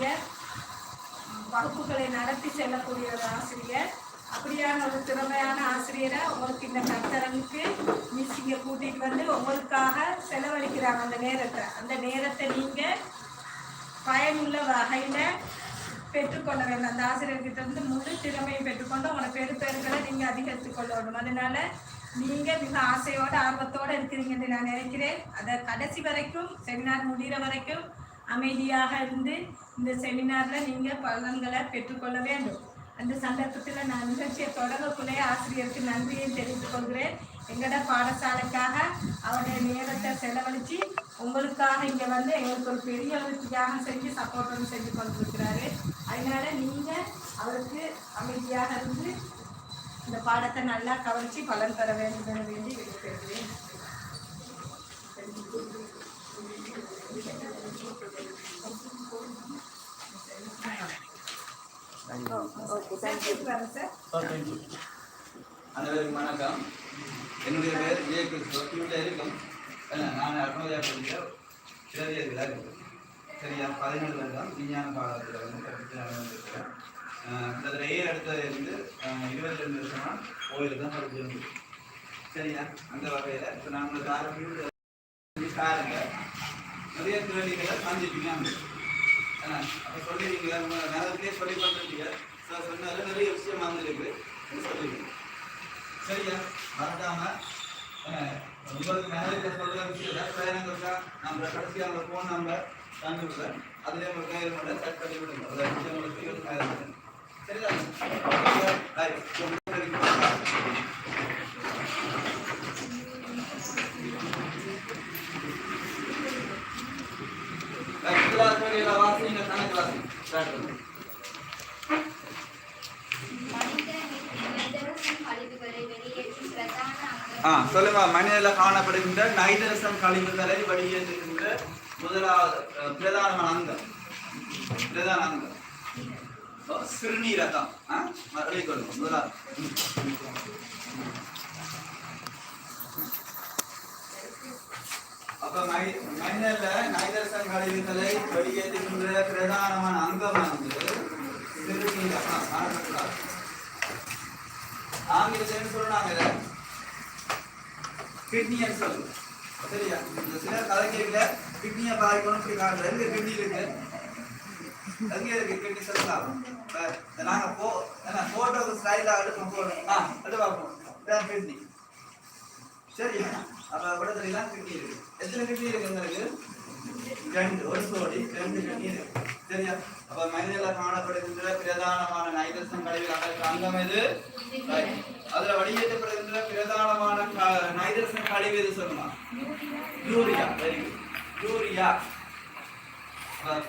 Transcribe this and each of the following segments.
ஆசிரியர். வகுப்புகளை நடத்தி செல்லக்கூடிய ஒரு ஆசிரியர். அப்படியான ஒரு திறமையான ஆசிரியரை உங்களுக்கு இந்த கத்தரனுக்கு மிஸ் இங்க கூட்டிட்டு வந்து உங்களுக்காக செலவழிக்கிறாங்க அந்த நேரத்தை. அந்த நேரத்தை நீங்க பயனுள்ள வகையில பெற்றுக்கொள்ள வேண்டும். அந்த ஆசிரியர்கிட்ட இருந்து முழு திறமையும் பெற்றுக்கொண்டு உங்களோட பெரு நீங்கள் நீங்க அதிகரித்துக் கொள்ள வேண்டும். அதனால நீங்க மிக ஆசையோட ஆர்வத்தோட இருக்கிறீங்கன்னு நான் நினைக்கிறேன். அதை கடைசி வரைக்கும் செமினார் முடிகிற வரைக்கும் அமைதியாக இருந்து இந்த செமினார்ல நீங்க பலன்களை பெற்றுக்கொள்ள வேண்டும். அந்த சந்தர்ப்பத்தில் நான் நிகழ்ச்சியை தொடங்கக்குள்ளே ஆசிரியருக்கு நன்றியை தெரிவித்துக் கொள்கிறேன். எங்களோட பாடசாலைக்காக அவருடைய நேரத்தை செலவழித்து உங்களுக்காக இங்கே வந்து எங்களுக்கு ஒரு பெரிய ஒரு தியாகம் செஞ்சு சப்போர்ட் செஞ்சு கொண்டிருக்கிறாரு அதனால நீங்கள் அவருக்கு அமைதியாக இருந்து இந்த பாடத்தை நல்லா கவனித்து பலன் பெற வேண்டும் என வேண்டி விடைபெறுகிறேன். Oh, அனைவருக்கும் வணக்கம். என்னுடைய பேர் விஜய் கிறிஸ்துவ இதில் இருக்கும். நான் அருணோதயா படித்த இளவியர்களாக இருக்கும் சரியா பதினேழு வருடம் விஞ்ஞான பாடத்தில் வந்து கற்பித்து நான் வந்திருக்கிறேன். அஹ் கிட்டத்தட்ட ஏழு இடத்துல இருந்து இருபத்தி ரெண்டு வருஷமாக கோயில் தான் படிச்சிருந்தேன். சரியா? அந்த வகையில் இப்போ நான் உங்களுக்கு ஆரம்பிச்சு பாருங்க நிறைய கேள்விகளை காஞ்சிப்பீங்க அப்போ சொல்லிருக்கீங்க உங்கள் நேரத்திலே சொல்லி பார்த்துருக்கீங்க. சார் சொன்னாரு நிறைய விஷயம் வந்திருக்கு. சொல்லிருக்கீங்க சரியா? மறக்காம உங்களுக்கு நேரத்தில் சொல்ற விஷயத்தை பேரங்க நம்ம கடைசியாக அவங்க ஃபோன் நம்பர் தந்து விடுறேன் அதுலேயே உங்களுக்கு கையில் மட்டும் செட் பண்ணி விடுங்க. அந்த விஷயம் உங்களுக்கு இவருக்கு மேலே வாசிங்க கணக்கு வாசிங்க ஆ சொல்லுங்க மனிதனில் காணப்படுகின்ற நைதரசம் கழிவுகளை வெளியேற்றுகின்ற முதலாவது அஹ், பிரதானமான அங்கம். பிரதான அங்கம். சிறுநீரகம். ஆ மறுபடியும் கொள்ளுங்க முதலாவது. அப்ப மை- மனிதன்ல நைதரசம் கழிவுகளை வெளியேற்றுகின்ற பிரதானமான அங்கம் வந்து சிறுநீரகம் காணப்படாது ஆங்கிலத்தில் என்ன சொல்றாங்க இதை? கிட்னியை சொல்லு. சரியா? இந்த சில கதை கிட்னியை பாதிக்கணும் இப்படி காட்டுற. எங்க கிட்னி இருக்கு? அங்கே இருக்கு? கிட்னி சொல்லலாம் நாங்க போ என்ன போட்டோக்கு ஸ்டைலா எடுப்போம் போடுறோம் ஆ எடுத்து பார்ப்போம். இதான் கிட்னி. சரியா? அப்ப விடத்துல தான் கிட்னி இருக்கு. எத்தனை கிட்னி இருக்கு ரெண்டு ஒரு சோடி ரெண்டு கிட்னி இருக்கு. சரியா? அப்ப மனிதனில் காணப்படுகின்ற பிரதானமான நைதரசம் கழிவு அதற்கு அங்கம் எது. அதுல வெளியேற்றப்படுகின்ற பிரதானமான நைதரசன் கழிவு எது சொல்லுமா? யூரியா. Very good urea.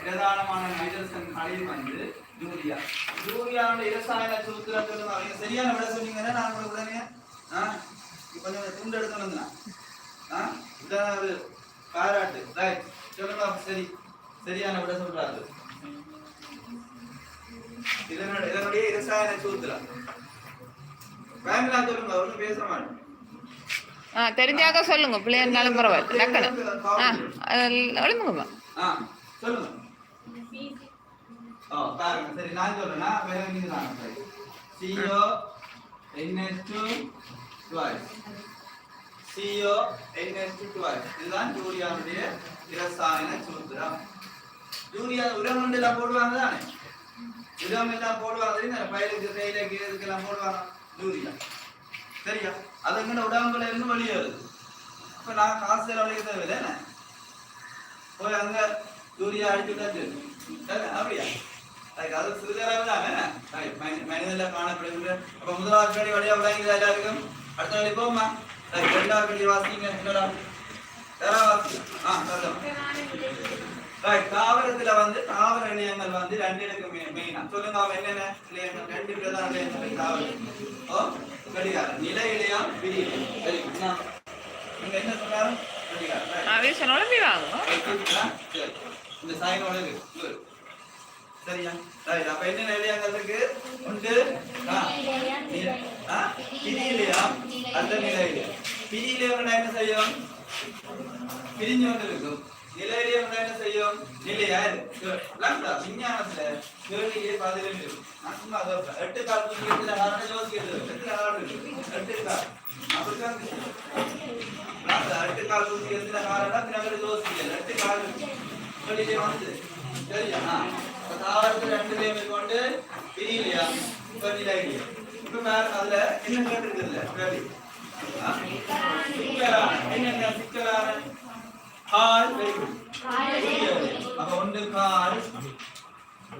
பிரதானமான நைதரசன் கழிவு வந்து யூரியா. யூரியாவோட இரசாயன சூத்திரம் சொல்லுங்க அவங்க சரியான விட சொன்னீங்கன்னா நான் உங்களுக்கு உடனே ஆ இப்ப கொஞ்சம் துண்டு எடுத்து வந்தேன் ஆ இதான் ஒரு பாராட்டு. ரைட் அப்ப சரி. சரியான விட சொல்றாரு. இதனுடைய இதனுடைய இரசாயன சூத்திரம் பேங்க்ல சொல்லுங்க ஒன்றும் பேச மாட்டேன் ஆ தெரிஞ்சாக்க சொல்லுங்க பிள்ளைங்கனாலும் பரவாயில்ல. டக்குனு. ஆ ஒளிமுகமா ஆ சொல்லுங்க. ஓ பாருங்க சரி நான் சொல்றேன்னா வேற நீங்க தான் சரி CO NH2 twice. சிஓ இதுதான் யூரியாவுடைய இரசாயன சூத்திரம். யூரியா உரம் வந்து எல்லாம் போடுவாங்க தானே? உரம் எல்லாம் போடுவாங்க. பயிருக்கு தேயிலைக்கு இதுக்கெல்லாம் போடுவாங்க. யூரியா சரியா? அது எங்கட உடம்புல இருந்து வெளியேறுது. அப்ப நான் காசு செலவழிக்க தேவையில்லை என்ன? போய் அங்க யூரியா அடிச்சுட்டா சரி. அப்படியா? அதுக்கு அது சிறிதளவு தானே மனிதனில் காணப்படுகிற அப்ப முதலாவது கடி வழியா விளங்குதா எல்லாருக்கும் அடுத்த வழி போமா ரைட், ரெண்டாவது கடி வாசிங்க என்னடா ஆ ரைட் தாவரத்துல வந்து தாவர இணையங்கள் வந்து ரெண்டு இருக்கு மெயினா சொல்லுங்க அவன் என்னென்ன இணையங்கள் ரெண்டு பிரதான இணையங்கள் தாவரம் ஓ கடிகாரம் நில இணையம் சரி நான் நீங்க என்ன சொன்னாலும் கடிகாரம் right. அவைய சொன்ன உடம்பி வாங்கும் வச்சிருக்கீங்களா? சரி. இந்த சாயனோட இருக்கு. good. சரியா? ரைட் அப்ப என்ன நிலையங்கள் உண்டு? ஆ, நீ- ஆ, பிரியிலையாம் அல்ல என்ன செய்யும்? பிரிஞ்சு கொண்டு நிலையிலே வந்து என்ன செய்யும் நிலையாரு விளங்குதா விஞ்ஞானத்துல கேள்வியே பதினெட்டு நான் சும்மா அதை எட்டு கால் தூக்கி எட்டுல காரணம் யோசிக்கிறது. எட்டுல காரணம் இருக்கு. எட்டு கால். அப்படிதான் எட்டு கால் தூக்கி காரணம் யோசிக்கிறது எட்டு கால் வெளியிலே வந்து. சரியா? தாவரத்துல ரெண்டு பேருமே கொண்டு பிரியலையா? இப்ப வேற அதுல என்ன கேட்டிருக்குல்ல கேள்வி ஆ? சிக்கலான கால் very good. அப்ப ஒன்று கால்.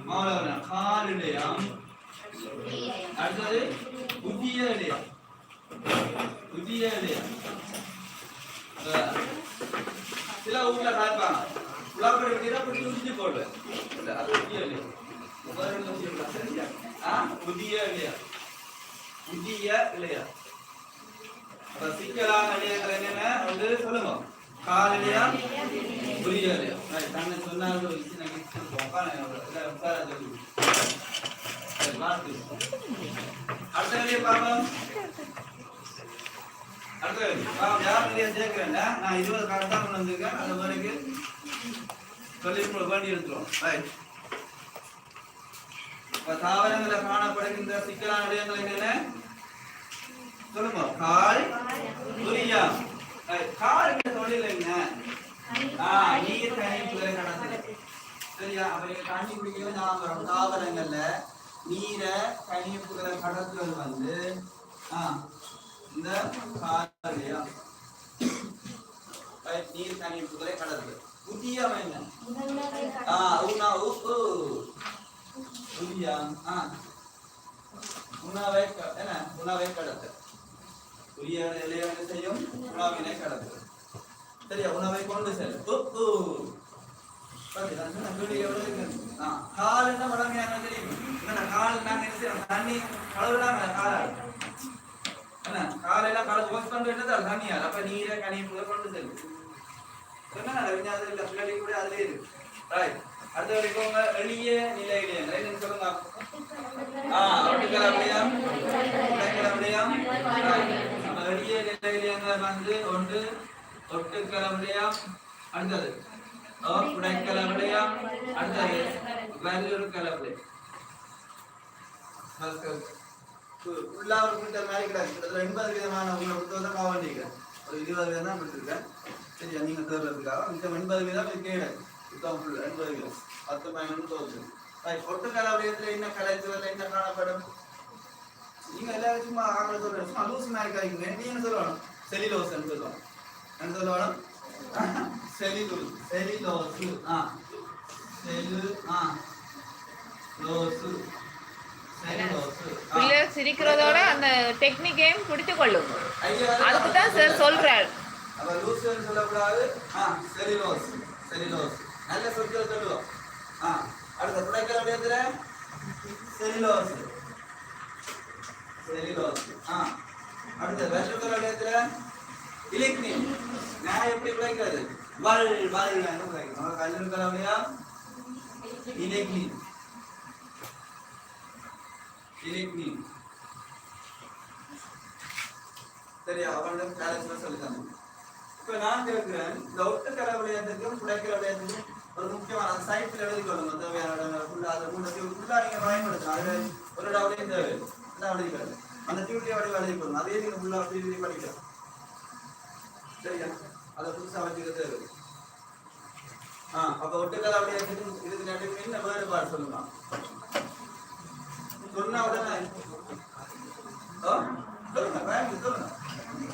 மாணவன கால் இடையம் அடுத்தது புதிய இடையம் புதிய இடையம் சில ஊர்ல காய்ப்பாங்க உலாப்பட வேண்டியதா அப்படி புதிஞ்சு போடுவேன் அது புதிய இடையம் சரியா? ஆ, புதிய புதிய அப்ப சிக்கலான என்னென்ன வந்து சொல்லுங்க கால் இடையம் இல்லையா தன்னை சொன்னாலும் ஒரு சொல்லி அடுத்த வேலையை பார்ப்போம் அடுத்த நான் இருபது காலம் கொண்டு வந்திருக்கேன். அந்த மாதிரிக்கு சொல்லி உங்களுக்கு வேண்டி எடுத்துருவோம். ரைட் இப்ப தாவரங்களில் காணப்படுகின்ற சிக்கலான விடயங்கள் என்னென்ன? சொல்லுங்க. கால் புரியா கால் தொழில் என்ன? நீர் கனிப்புகளை கடத்தல். சரியா? அப்ப தண்ணி குடிக்கிறது தாவரங்கள்ல நீரை கனிப்புகளை கடத்துறது வந்து ஆ, இந்த காலையா? நீர் கனிப்புகளை கடத்துறது புதிய என்ன உப்பு புதிய உணவை என்ன? உணவை கடத்து புதிய இலையை செய்யும் உணவினை கடத்து சரியா? உணவை கொண்டு செல். உப்பு. கால் என்ன வளமையான தெரியும் என்ன கால் நாங்க என்ன செய்யறோம் தண்ணி கழுவுறாங்க காலால் என்ன காலையெல்லாம் கழுவு பண்றது என்னது தண்ணியால் அப்ப நீரை கனியை கனிப்புகளை கொண்டு செல்லும் சொன்னா விஞ்ஞானத்தில் இல்ல பின்னாடி கூட அதுல இருக்கு ரைட் அடுத்த வரைக்கும் உங்க எளிய நிலையிலே என்னன்னு சொல்லுங்க ஆ ஒட்டுக்கல அப்படியா ஒட்டுக்கல விடயம் நம்ம எளிய நிலையிலே வந்து ஒன்று தொட்டுக்கிற அப்படியா அடுத்தது ஓ உடைக்கல விடயம் அடுத்தது வல்லூர் அப்படியே ஃபுல்லா ஒரு மீட்டர் மாதிரி கிடக்கு கிட்டத்தட்ட எண்பது விதமான உங்களை புத்தகத்தை காவல் பண்ணிக்கிறேன் ஒரு இருபது விதம் தான் விட்டுருக்கேன் சரியா நீங்கள் தேர்றதுக்காக மிச்சம் எண்பது விதம் இது கீழே புத்தகம் ஃபுல் எண்பது விதம் பத்து பதினொன்று தோற்று பொட்டு கலவரியத்தில் என்ன கலைத்துவதில் என்ன காணப்படும் நீங்கள் எல்லாரும் சும்மா ஆகல சொல்றேன் சும்மா லூஸ் மாதிரி காய்க்குங்க நீங்க சொல்லணும் செலிலோஸ் சொல்லுவோம் என்ன சொல்லணும் செலிலோஸ் செலிலோஸ் ஆ. செலு ஆ. லோசு. பிள்ளைகள் சிரிக்கிறதோட அந்த டெக்னிக்கையும் பிடித்து கொள்ளுங்க ஐயா, அதுக்கு தான் சார் சொல்றாரு. அப்ப லூசுன்னு சொல்லக்கூடாது. ஆ செலிலோஸ் செலிலோஸ் நல்ல சொற்கள் சொல்லுவோம். ஆ அடுத்த புடைக்கிற விடயத்துல செலிலோஸ் செலிலோஸ் ஆ அடுத்த வெற்றுக்கிற விடயத்துல இலக்னியம் நான் எப்படி புடைக்கிறது? வல் வல் புடைக்கிறோம் நம்ம கல்லுக்கிற விடயம் இலக்னியம் இலக்னியம் சரியா அவனுக்கு காலேஜ்ல சொல்லித்தாங்க இப்ப நான் கேட்கிறேன் இந்த ஒட்டு விளையாட்டுக்கும் புடைக்கிற விளையாட்டுக்கும் ஒரு முக்கியமான சைட்ல எழுதி அந்த தேவையான ஃபுல்லா அதை ஃபுல்லா நீங்க பயன்படுத்தலாம். அதுல ஒரு டவுலையும் தேவை. அதான் எழுதிக்கிறது அந்த டியூட்டியை வடிவம் எழுதி அதே நீங்க ஃபுல்லா அப்படி இப்படி படிக்கலாம் சரியா? அதை புதுசா வச்சுக்க தேவை. ஆ அப்ப ஒட்டு விளையாட்டுக்கும் இதுக்கு நடுவில் என்ன வேறுபாடு சொல்லுங்க? சொன்னா உடனே?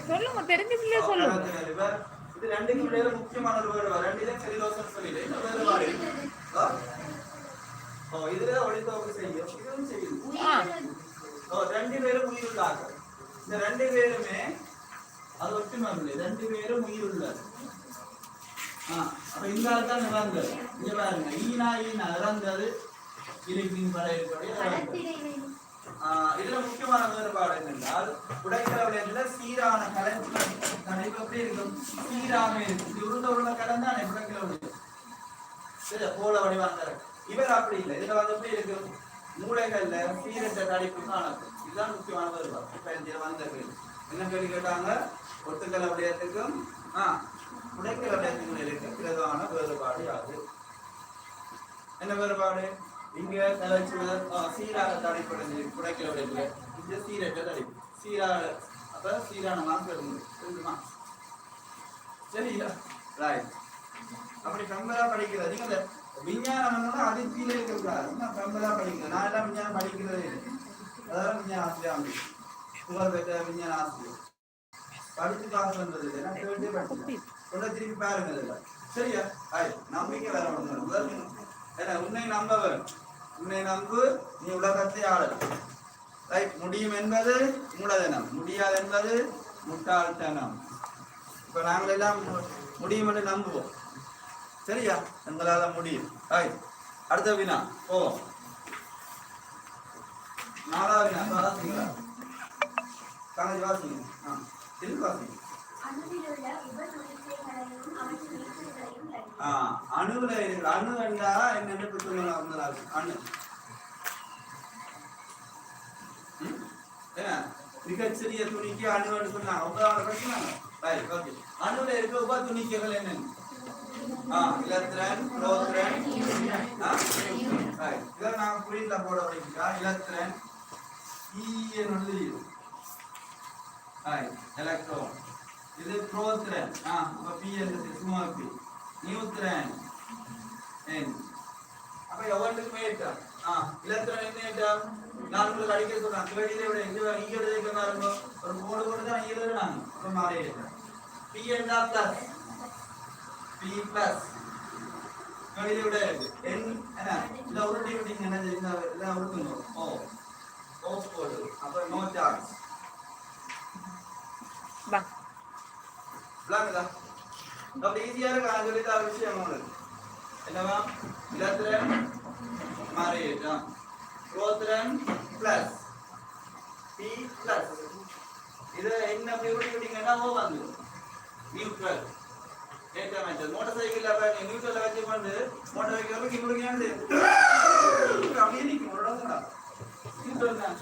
சொல்லுங்க தெரிஞ்ச பிள்ளை சொல்லுங்க இது ரெண்டுக்கும் இடையில முக்கியமான ஒரு வேறுபாடு. ரெண்டிலும் செலிலோசன் சொல்லிட்டு இந்த வேறுபாடு? ஓ இதுல ஒளித்தோக்கு செய்யும். இதுவும் செய்யுது ஆ. ஓ ரெண்டு பேரும் உயிருள்ளாங்க இந்த ரெண்டு பேருமே அது ஒற்றுமை இல்லை. ரெண்டு பேரும் உயிருள்ளது. ஆ அப்ப இந்த தான் இறந்தது இங்க பாருங்க. ஈனா ஈனா. இறந்தது இறந்தது ஆஹ் இதுல முக்கியமான வேறுபாடு என்னென்றால் உடைக்கிற விளையாட்டுல சீரான கலந்து கணிப்பு எப்படி இருக்கும்? சீராக இருக்கும். உருண்ட உருண்ட கலந்து தானே உடைக்கிற விளையாட்டு போல வடிவாங்க இவர் அப்படி இல்லை. இதுல வந்து எப்படி இருக்கும்? மூளைகள்ல சீரற்ற தடிப்பு காணப்படும். இதுதான் முக்கியமான வேறுபாடு. இப்ப இதுல வந்த கேள்வி என்ன கேள்வி கேட்டாங்க? ஒட்டுக்கல விளையாட்டுக்கும் ஆஹ் உடைக்கிற விளைவுகளுக்கு பிரதான வேறுபாடு யாது. என்ன வேறுபாடு? இங்க தலைச்சுவர் சீராக தடைப்படுது குடைக்கிற விளைவுல இங்க சீரற்ற சீராக அப்ப சீரான மார்க் இருந்து ரெண்டு மார்க் அப்படி பெம்பலா படிக்கிறது நீங்க விஞ்ஞானம் வந்து அது கீழே நான் பெம்பலா படிக்கிறேன் நான் எல்லாம் விஞ்ஞானம் படிக்கிறதே இல்லை. அதான் விஞ்ஞான ஆசிரியர் வந்து புகழ் பெற்ற விஞ்ஞான ஆசிரியர். காசு வந்தது இல்லை. நான் கேட்டே படிச்சேன் திருப்பி பாருங்க இதுல. சரியா? ஆய் நம்பிக்கை வேற ஒண்ணு முதல் ஏன்னா உன்னை நம்ப வேணும். உன்னை நம்பு நீ உலகத்தை ஆளல் ரைட் முடியும் என்பது மூலதனம். முடியாது என்பது முட்டாள்தனம். இப்ப நாங்கள் எல்லாம் முடியும் என்று நம்புவோம். சரியா? எங்களால முடியும். ரைட் அடுத்த வினா. போவோம். நாலாவது வினா. வாசிங்களா காலேஜ் வாசிங்க. ஆ திருப்பி வாசிங்க அணுவிலுள்ள அணு என்றா என்ன புத்தகம் அணு. என்ன மிகச்சிறிய துணிக்கு அணுன்னு சொன்னாங்க. ஒன்பதாவது படிச்சுனாங்க ரைட் ஓகே அணுல இருக்க உப துணிக்கைகள் என்னென்ன? ஆ இலத்திரன் புரோத்திரன் ரைட் நான் புரியல போட வைக்கிறா. இலத்திரன் ஈஎன் வந்து ரைட் எலக்ட்ரான் இது புரோத்திரன் ஆ அப்ப பி என்றது சும்மா பி நியூத்திரன் என் அப்ப எவ்வளவுக்கு ஏற்றம் ஆ இலத்திரன் என்ன ஏற்றம் நான் உங்களுக்கு அடிக்க சொல்றேன் கேடியில விட இங்க இங்க எழுதிக்க பாருங்க ஒரு கோடு கோடு தான் இங்க எழுதுறாங்க அப்ப மாறி ஏற்றம் பி என்றா பிளஸ் பி பிளஸ் கேடியில விட என் என்ன இந்த உருட்டி விட்டீங்க என்ன இந்த இதை உருட்டுங்க ஓ ஓ கோடு அப்ப நோ சார்ஜ் விளங்குதா அப்படி ஈஸியா இருக்கு நான் சொல்லி தர விஷயம் உங்களுக்கு என்னவா இலத்திரன் மாறியேற்றம் புரோத்திரன் பிளஸ் பி பிளஸ் இது என்ன அப்படி விட்டு விட்டீங்கன்னா ஓ வந்து நியூட்ரல் ஏற்றம் ஏற்றம் மோட்டார் சைக்கிள் அப்ப நீ நியூட்ரல் வச்சு கொண்டு மோட்டார் சைக்கிள் உங்களுக்கு ஏன் அப்படியே நிற்கும் ஒரு இடம் தான் நியூட்ரல் தான்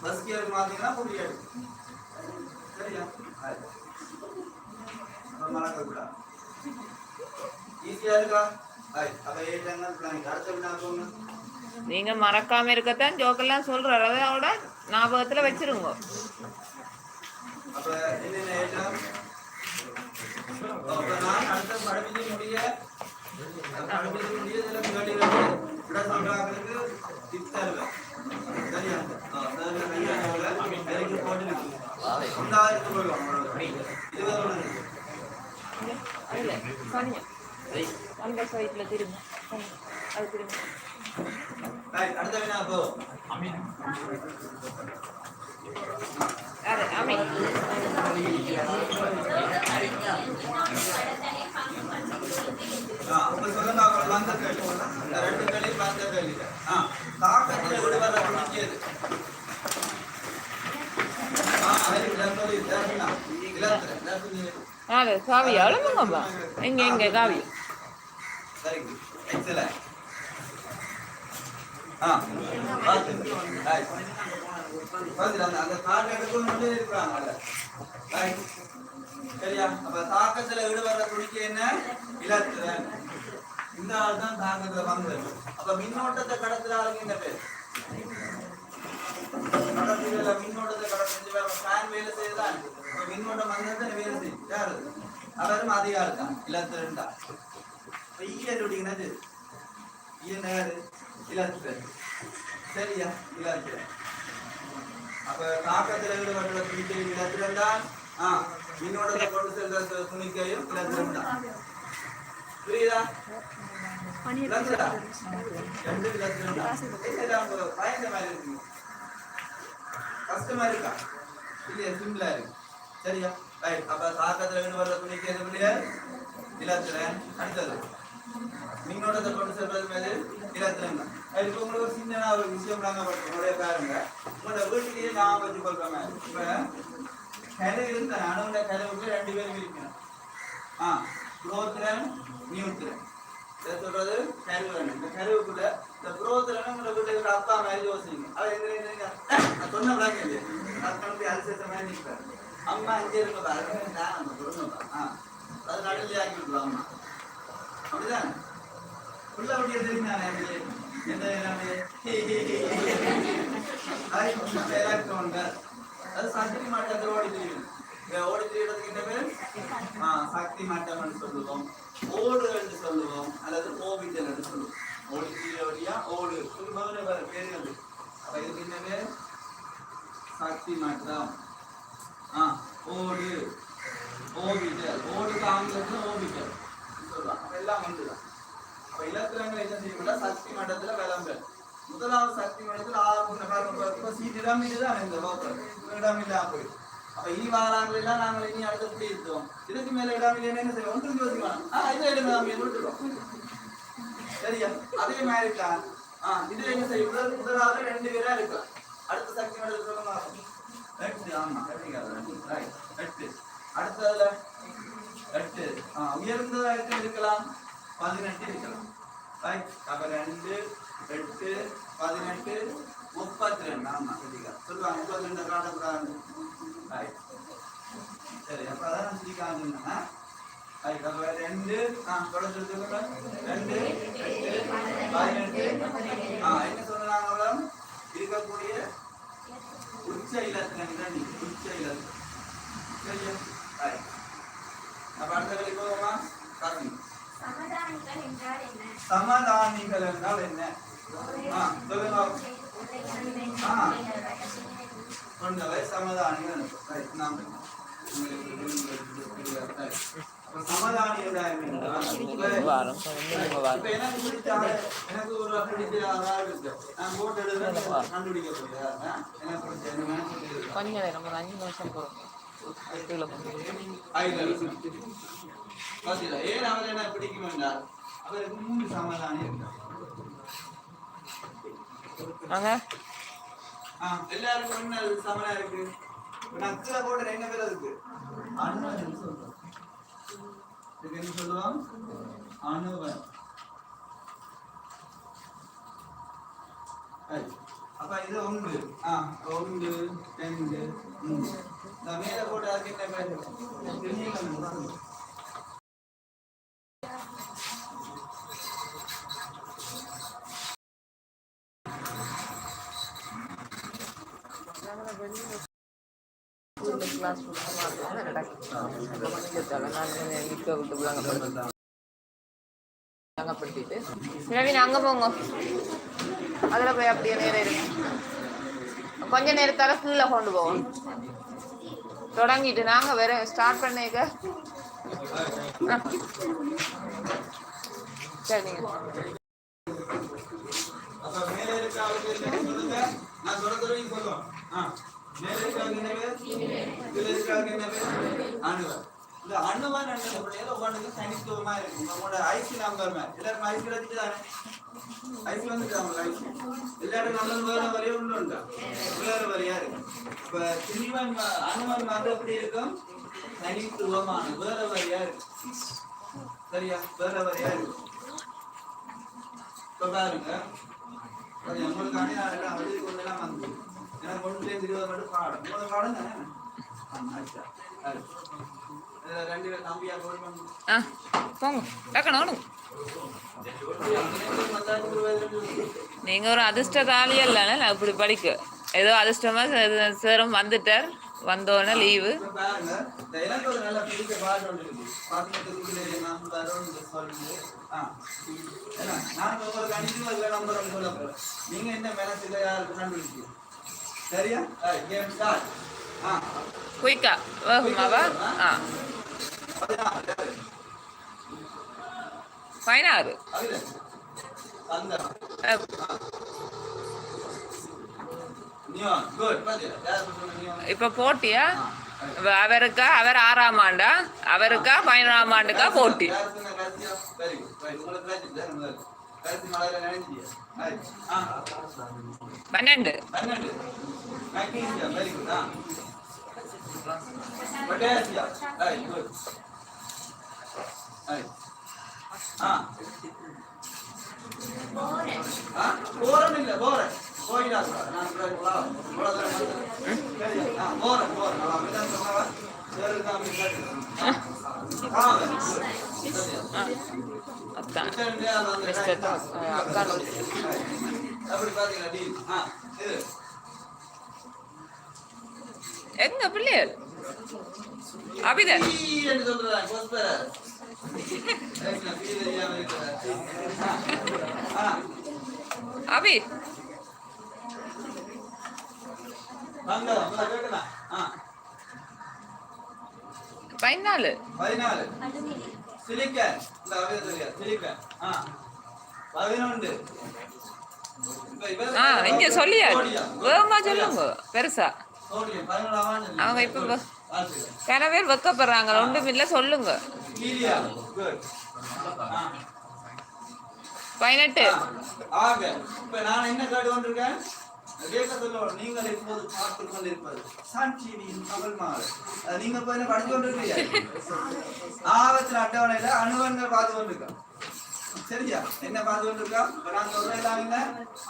பஸ் கியருக்கு மாத்தீங்கன்னா புரியாது சரியா மறக்கக்கூடாது ஈஸியா இருக்கா அடுத்த வினா போங்க நீங்க மறக்காம இருக்கத்தான் ஜோக்கெல்லாம் சொல்றாரு. அதோட ஞாபகத்துல வச்சிருங்க. அப்ப என்னென்ன ஏற்றம் அப்ப நான் அடுத்த படிப்பிச்சு முடிய படிப்பிச்சு முடிய விட சொல்றாங்களுக்கு சரியா, ஐயா, அவங்கள வேலைக்கு போட்டு நிற்கும். உண்டாயிரத்து போயிடும் இருபது ஒண்ணு இருக்கு. இல்ல சரியா அந்த சைட்ல திரும்ப அது திரும்ப Right, அடுத்த வினா போ அது அமி ஆ, அப்ப சொல்லுங்க அவங்க வந்த கேள்வி இந்த ரெண்டு கேள்வி வந்த கேள்வி ஆ தாக்கத்தில் விடுவத குறிக்கியது ஆ அது இலக்கணி தேர்னா இலக்கண தேர்னா அது காவி அழுமுங்கம்மா எங்க எங்க காவி வெரி குட் எக்ஸலென்ட் ஆ பார்த்து ரைட் பார்த்து அந்த காவி கார்டு எடுக்கணும்னு இருக்கிறாங்கல்ல காவி சரியா அப்ப. தாக்கத்துல விடுவத குறிக்க என்ன இலத்திரன் இந்த ஆள் தான் தாக்கத்துல பங்கு அப்ப மின்னோட்டத்தை கடத்துற ஆளுங்க இந்த பேர் கடத்துல மின்னோட்டத்தை கடத்து வேற ஃபேன் வேலை செய்யுதான் அப்ப மின்னோட்டம் வந்தது வேலை செய்யும் யாரு அவரும் அதிகாரம் தான் இலத்திரன் தான் அப்ப ஈயன் அப்படிங்கிறது ஈயன் யாரு இலத்திரன் சரியா இலத்திரன் அப்ப தாக்கத்துல ஈடுபட்டுள்ள துணிக்கையும் இலத்திரன் தான் ஆ மின்னோட்டத்தை கொண்டு செல்ற துணிக்கையும் இலத்திரன் தான் புரியுதா இலத்திரா ரெண்டு இலத்திரன் தான் பயந்த மாதிரி இருக்கு கஷ்டமா இருக்கா இல்லையா சிம்பிளா இருக்கு சரியா ரைட் அப்ப சாக்கத்துல வேணும் வர்ற துணிக்கை எது இல்லையா இலத்திரன் அடுத்தது. மின்னோட்டத்தை கொண்டு செல்வது மேலே இலத்திரன் தான் அது இப்ப உங்களுக்கு ஒரு சின்ன ஒரு விஷயம் நாங்க உங்களுடைய பாருங்க. உங்களோட வீட்டிலேயே நான் வச்சு கொள்றோமே இப்ப கரு இருந்த அணுவுடைய கருவுக்கு ரெண்டு பேரும் இருக்கணும் ஆ புரோத்திரன் நியூத்திரன். சொல்றது கருவன் இந்த கருவுக்குள்ள இந்த புரோத்திரன் உங்களை வீட்டுல இருக்கிற அப்பா மாதிரி யோசிங்க. அவர் எங்க சொன்ன விளக்கம் இல்லையா. நான் கொண்டு அரிசி மாதிரி நிற்பேன் அம்மா இங்கே இருங்க பாருங்க நான் அந்த பொறுமை ஆ. அது நடுவில் ஆக்கி விட்டுருவோம் அப்படிதான்? உள்ள அப்படியே தெரியும் நான் என்ன எல்லாமே அது சக்தி மாட்டத்தில் ஓடி தெரியும். ஓடி திரியறதுக்கு என்ன பேரு? ஆ சக்தி மாட்டம் என்று சொல்லுவோம். ஓடு என்று சொல்லுவோம். அல்லது ஓவிதல் என்று சொல்லுவோம். ஓடி திரியவடியா ஓடு. வேறு பேர் அது அப்ப இதுக்கு என்ன பேர்? சக்தி மாற்றம் ஆ ஓடு ஓவிதல் ஓடுக்கு ஆங்கிலத்தில் ஓவிதல் சொல்லலாம் அப்ப எல்லாம் வந்துதான் அப்போ இலத்திரங்கள் என்ன செய்யக்கூட சக்தி மண்டலத்தில் விளம்பல் முதலாவது சக்தி மட்டத்தில் ஆரம்ப சீட் இடம் இதுதான் இந்த லோக்கல் இடம் இல்லாம போயிடுது அப்ப இனி வாராங்கள் நாங்கள் இனி அடுத்து இப்படி இருக்கோம் இதுக்கு மேல இடம் இல்லைன்னு என்ன செய்வோம் ஒன்றும் யோசிக்கலாம் ஆ இது இடம் இல்லாம விட்டுருவோம் சரியா அதே மாதிரி தான் ஆ இதுல என்ன செய்யும் முதலாவது ரெண்டு பேரா இருக்கலாம் அடுத்த சக்தி மண்டலத்தில் சொல்லுங்க எட்டு ஆமா கரெக்ட் ரைட் எட்டு. அடுத்ததுல எட்டு. ஆ உயர்ந்ததா எட்டு இருக்கலாம். பதினெட்டு இருக்கலாம். ரைட் அப்ப ரெண்டு எட்டு பதினெட்டு முப்பத்தி ரெண்டு ஆமா சரிக்கா சொல்லுவாங்க முப்பத்தி ரெண்டு காட்டக்கூடாது ரைட் சரி அப்ப அதான் நான் சொல்லிக்காங்க ரைட் அப்ப ரெண்டு ஆ தொடர்ந்து சொல்லுங்க ரெண்டு எட்டு பதினெட்டு ஆ என்ன சொன்னாங்க அவ்வளோ இருக்கக்கூடிய உச்ச இலக்கணம் தான் சரியா ரைட் அப்ப அடுத்த வேலைக்கு போவோமா காரணம் சமதானிகள் என்றால் என்ன சமாதானிகள் என்றால் என்ன ஆ சொல்லுங்க ஆ. கொண்டவை நாம் உங்களுக்கு சமாதானி என்றால் வாரம் இப்ப எனக்கு ஒரு இருக்கு. நான் போட்டு எடுத்து கண்டுபிடிக்க முடியாது எனக்கு பிடிச்ச எனக்கு மனசுக்கு இருக்கு. கொஞ்ச நேரம் ஒரு அஞ்சு நிமிஷம்? ஏன் அவரை என்ன பிடிக்கும் என்றால் அவருக்கு மூன்று சமாதானம் இருக்கு. வாங்க. ஆ, எல்லாருக்கும் என்ன சமனா இருக்கு. கீழே போட்ட என்ன பேர் அணுவன் சொல்றோம் இதுக்கு என்ன சொல்லுவோம் அணுவன் ஐ. அப்ப இது ஒன்று ஆ ஒன்று ரெண்டு மூணு இந்த மேல போட்ட அதுக்கு என்ன பேர் ரவின் அங்கே போங்க. அதில் போய் அப்படியே நேரம் இருக்கு கொஞ்ச நேரத்தால கீழே கொண்டு போவோம். தொடங்கிட்டு நாங்கள் வேற ஸ்டார்ட் பண்ணிக்க ஆ. சரி நீங்கள் அப்ப மேல இருக்க ஆளுக்கு என்ன பேர்? இதுல இந்த அணுவன் என்ற பிள்ளைகள் ஒவ்வொன்றுக்கும் தனித்துவமா இருக்கு நம்மளோட ஐக்கிய நம்பர் மேல் எல்லாருக்கும் ஐசி கிடைச்சிட்டு தானே ஐசி வந்துட்டு எல்லாரும் நல்லது வேற வரையும் உண்டு உண்டா? வேற வரையா இருக்கு. இப்ப திரிவன் ம- மாதிரி எப்படி இருக்கும்? தனித்துவமான வேற வரையா இருக்கு. சரியா? வேற வரையா இருக்கு. இப்ப பாருங்க. அது நம்மளுக்காண்டி நான் எல்லாம் எழுதி கொண்டெல்லாம் வந்து. எனக்கு ஒன்று இருபது மட்டும் பாடம். மூணு பாடம் தானே ஆமா, ஆ போங்க. டக்குனு ஓடுங்க அங்கேயும் வந்தாச்சு ஒரு வயது ரெண்டு வயது. நீங்க ஒரு அதிர்ஷ்டசாலி இல்லைன்னு நான் இப்படி படிக்க. ஏதோ அதிர்ஷ்டமா சேரும் வந்துட்டார். வந்தோடனே லீவு குயிக்கா வேகமாவா? ஆ. பதினாறு. இப்ப போட்டியா? அவருக்கா? அவர் ஆறாம் ஆண்டா? அவருக்கா? பதினொன்றாம் ஆண்டுக்கா போட்டி? பன்னெண்டு. பன்னெண்டு. போரன் இல்ல போரன் போயிடாது நான் போகிறேன் நான் அப்படிதான் சொன்னவா தான் அப்படி பாத்தீங்களா எங்க பிள்ளைகள் அபித அபி. பதினாலு. பதினாலு சிலிக்கன் இந்த தெரியாது சிலிக்கன் ஆ பதினொன்று ஆ இங்க சொல்லியா வேகமா சொல்லுங்க பெருசா. அவங்க இப்போ வ- பேர் வெக்கப்படுறாங்க. ஒன்றும் இல்லை சொல்லுங்க. ஹீலியம் குட் ஆ பதினெட்டு. ஆக இப்ப நான் என்ன காட்டு கொண்டிருக்கேன்? கேட்க சொல்லுவோம் நீங்கள் இப்போது பார்த்து கொண்டிருப்பது சன் டிவியின் மாறு நீங்க இப்ப என்ன படிச்சு கொண்டிருக்கீங்க ஆபத்துல அட்டவணையில அணுவன்கள் பார்த்து கொண்டிருக்கோம். சரியா? என்ன பார்த்து கொண்டிருக்கோம்? இப்ப நான் சொல்றேன் எல்லாம் என்ன?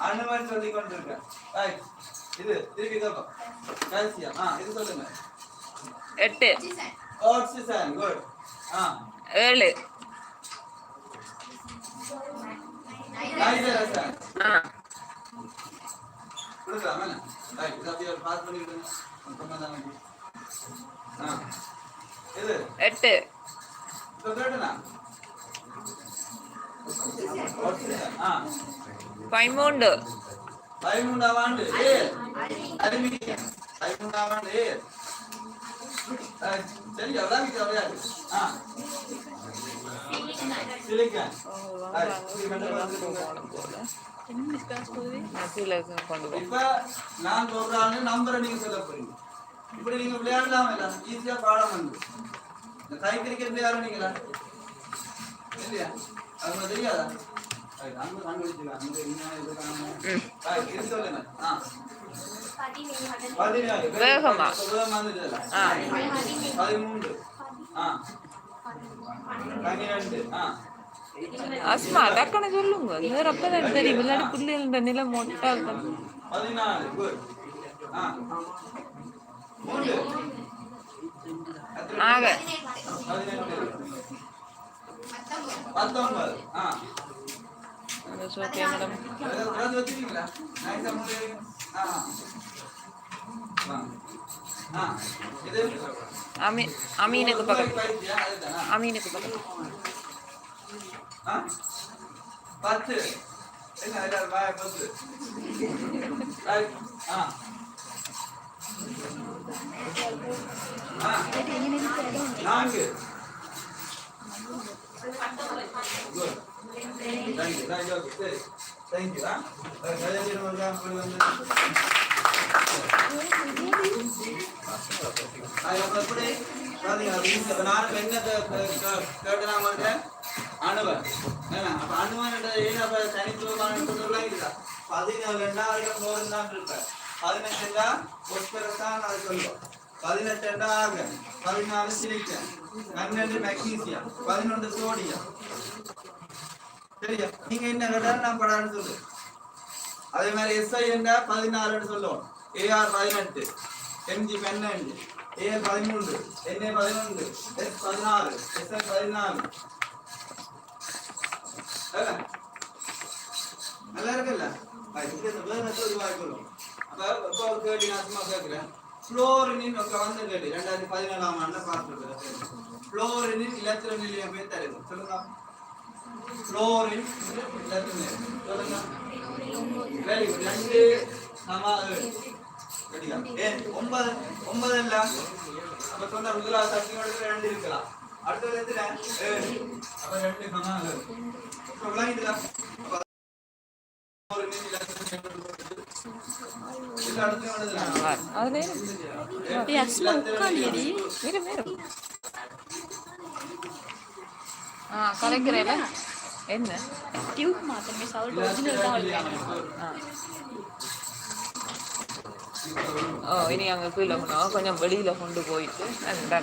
அணுவன் சொல்லி கொண்டிருக்கேன். இது திருப்பி கேட்போம் கால்சியம் ஆ? இது சொல்லுங்க. எட்டு. ஆக்சிஜன் குட் ஆ. ஏழு. நைட்ரஜன் ஆ. கொடுக்கலாமா? ரைட், இதை அப்படியே பாஸ் பண்ணிக்கிடுங்க. மொத்தமா தானே. ஆ. இது, எட்டு. இப்ப கேட்டனா? பதிமூன்று பதிமூன்றாம் ஆண்டு. பதிமூன்றாம் ஆண்டு. சரி, போ இப்ப நான் சொல்றான்னு நம்பரை நீங்க சொல்ல போறீங்க. இப்படி நீங்க விளையாடலாம் இல்ல ஈஸியா பாடம் வந்து. இந்த கை கிரிக்கெட் விளையாடுனீங்களா? இல்லையா? அது தெரியாதா? வேகமா. ஆ. பதிமூன்று ஆ பன்னிரெண்டு ஆ அஸ்மா டக்குன்னு சொல்லுங்க வேற அப்பதான் தெரியும் விளையாடு பிள்ளைகள நிலை மொட்டா இருக்கும் ஆக ചോദ്യങ്ങളും അമീനക്ക് പകരം അമീനക്ക് പകരം പത്ത് ആ ആ നാല് good Thank you. சரி. Thank ஆ? கல்யாணம் வருதா? அப்படி வந்து. ஆ, எப்படி? பாத்தீங்களா? இப்ப நான் இப்ப என்ன அணுவன். அப்ப அணுவன்ன்றது அப்ப தனித்துவமான தான் இருப்பேன். அது சொல்லுவோம். பன்னெண்டு பதினொன்று sodium. சரியா? நீங்க என்ன கேட்டாலும் நான் படான்னு சொல்லு. அதே மாதிரி எஸ்ஐ என்றா பதினாறுன்னு சொல்லுவோம். ஏஆர் பதினெட்டு. எம்ஜி பன்னெண்டு. ஏஎல் பதிமூன்று. என்ஏ பதினொன்று. எஸ் பதினாறு. எஸ்ஐ பதினாலு நல்லா இருக்குல்ல? ஆ, இப்படி இந்த வேகத்தை இப்போ நான் சும்மா வந்து ரெண்டாயிரத்தி பதினேழாம் ஆண்டுல பார்த்துருக்கேன் ஃப்ளோரினின் இலத்திர நிலையம் பேர் தருது சொல்லுங்க. குளோரின் வெரி குட் ரெண்டு சம ஏன் ஒன்பது ஒன்பது இல்ல அப்ப சொன்ன முதலாவது சக்தியோட ரெண்டு இருக்கலாம் அடுத்தது எத்தனை ஏழு அப்ப ரெண்டு சம அப்ப அதுல ஆ கலைக்கிறேன் என்ன? டியூப் மாத்தமே சவுண்ட் ஒரிஜினல் தான் ஓ இனி அங்கே கீழே கொண்டு கொஞ்சம் வெளியில் கொண்டு போயிட்டு அந்த